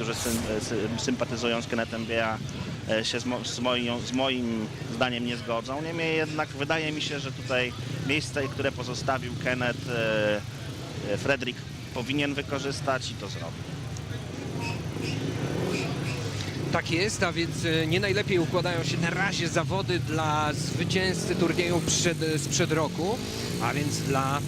którzy sym, sy, sympatyzują z Kennethem Bia e, się z, mo, z, moim, z moim zdaniem nie zgodzą. Niemniej jednak wydaje mi się, że tutaj miejsce, które pozostawił Kenneth, e, e, Fredrik powinien wykorzystać i to zrobił. Tak jest, a więc e, nie najlepiej układają się na razie zawody dla zwycięzcy turnieju przed, sprzed roku, a więc dla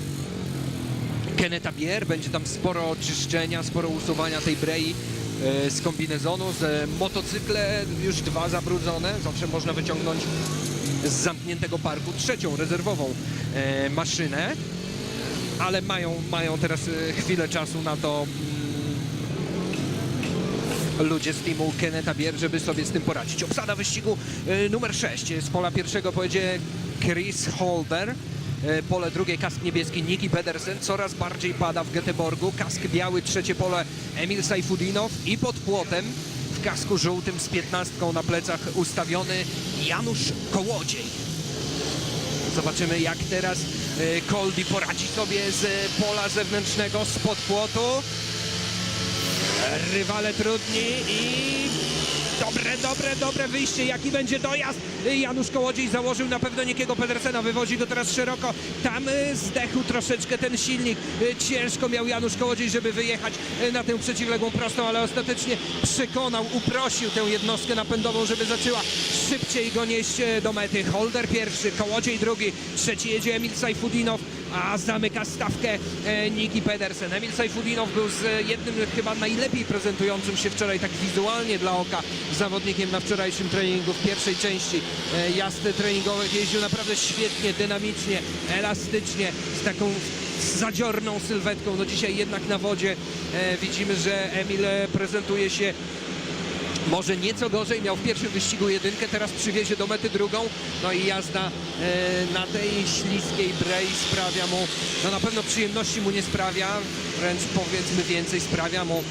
Keneta Bier. Będzie tam sporo czyszczenia, sporo usuwania tej brei e, z kombinezonu, z e, motocykle już dwa zabrudzone. Zawsze można wyciągnąć z zamkniętego parku trzecią rezerwową e, maszynę, ale mają, mają teraz e, chwilę czasu na to mm, ludzie z teamu Keneta Bier, żeby sobie z tym poradzić. Obsada wyścigu e, numer 6. Z pola pierwszego pojedzie Chris Holder. E, Pole drugie kask niebieski Niki Pedersen. Coraz bardziej pada w Göteborgu. Kask biały trzecie pole Emil Sajfudinow i pod płotem w kasku żółtym z piętnastką na plecach ustawiony Janusz Kołodziej. Zobaczymy jak teraz e, Koldi poradzi sobie z pola zewnętrznego spod płotu. Rywale trudni i dobre, dobre, dobre wyjście. Jaki będzie dojazd? Janusz Kołodziej założył na pewno Nikiego Pedersena. Wywozi go teraz szeroko. Tam y, zdechł troszeczkę ten silnik. Y, Ciężko miał Janusz Kołodziej, żeby wyjechać y, na tę przeciwległą prostą, ale ostatecznie przekonał, uprosił tę jednostkę napędową, żeby zaczęła szybciej go nieść do mety. Holder pierwszy, Kołodziej drugi, trzeci jedzie Emil Sajfudinow, a zamyka stawkę e, Niki Pedersen. Emil Sajfudinow był z jednym chyba najlepiej prezentującym się wczoraj tak wizualnie dla oka zawodnikiem na wczorajszym treningu w pierwszej części e, jazdy treningowych. Jeździł naprawdę świetnie, dynamicznie, elastycznie, z taką zadziorną sylwetką. No dzisiaj jednak na wodzie e, widzimy, że Emil prezentuje się może nieco gorzej, miał w pierwszym wyścigu jedynkę, teraz przywiezie do mety drugą, no i jazda e, na tej śliskiej brei sprawia mu, no na pewno przyjemności mu nie sprawia, wręcz powiedzmy więcej sprawia mu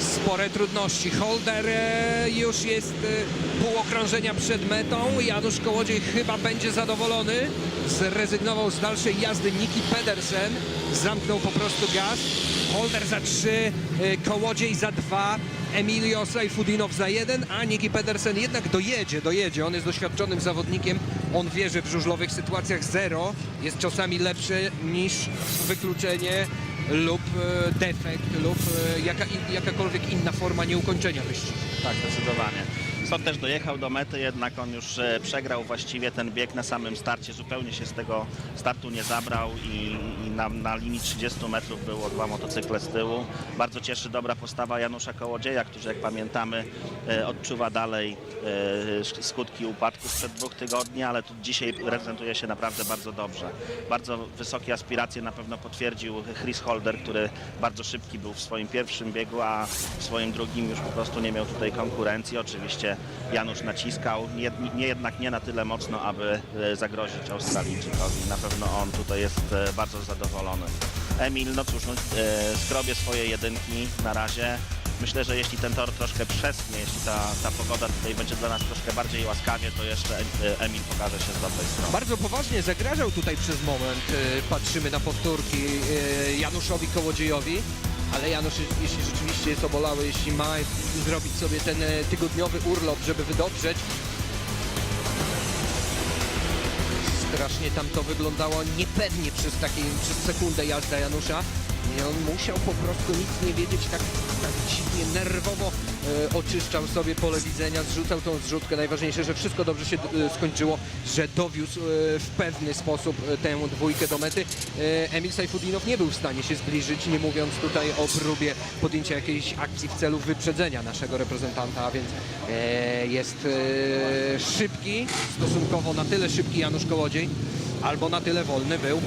spore trudności. Holder e, już jest e, pół okrążenia przed metą, Janusz Kołodziej chyba będzie zadowolony, zrezygnował z dalszej jazdy Niki Pedersen, zamknął po prostu gaz, Holder za trzy, e, Kołodziej za dwa, Emilio Sajfudinow za jeden, a Niki Pedersen jednak dojedzie, dojedzie. On jest doświadczonym zawodnikiem, on wie, że w żużlowych sytuacjach zero jest czasami lepsze niż wykluczenie lub e, defekt lub e, jaka, jakakolwiek inna forma nieukończenia wyścigu. Tak, zdecydowanie. Sot też dojechał do mety, jednak on już e, przegrał właściwie ten bieg na samym starcie, zupełnie się z tego startu nie zabrał i, i na, na linii 30 metrów było dwa motocykle z tyłu. Bardzo cieszy dobra postawa Janusza Kołodzieja, który jak pamiętamy e, odczuwa dalej e, skutki upadku sprzed dwóch tygodni, ale tu dzisiaj prezentuje się naprawdę bardzo dobrze. Bardzo wysokie aspiracje na pewno potwierdził Chris Holder, który bardzo szybki był w swoim pierwszym biegu, a w swoim drugim już po prostu nie miał tutaj konkurencji. Oczywiście Janusz naciskał, nie, nie jednak nie na tyle mocno, aby e, zagrozić Australijczykowi. Na pewno on tutaj jest e, bardzo zadowolony. Emil, no cóż, no, e, skrobie swoje jedynki na razie. Myślę, że jeśli ten tor troszkę przeschnie, jeśli ta, ta pogoda tutaj będzie dla nas troszkę bardziej łaskawie, to jeszcze e, Emil pokaże się z dobrej strony. Bardzo poważnie zagrażał tutaj przez moment, e, patrzymy na powtórki e, Januszowi Kołodziejowi, ale Janusz, jeśli rzeczywiście jest obolały, jeśli ma zrobić sobie ten e, tygodniowy urlop, żeby wydobrzeć, strasznie tam to wyglądało niepewnie przez, takie, przez sekundę jazda Janusza. I on musiał po prostu nic nie wiedzieć, tak, tak dziwnie, nerwowo e, oczyszczał sobie pole widzenia, zrzucał tą zrzutkę. Najważniejsze, że wszystko dobrze się e, skończyło, że dowiózł e, w pewny sposób e, tę dwójkę do mety. E, Emil Sajfudinow nie był w stanie się zbliżyć, nie mówiąc tutaj o próbie podjęcia jakiejś akcji w celu wyprzedzenia naszego reprezentanta, a więc e, jest e, szybki, stosunkowo na tyle szybki Janusz Kołodziej, albo na tyle wolny był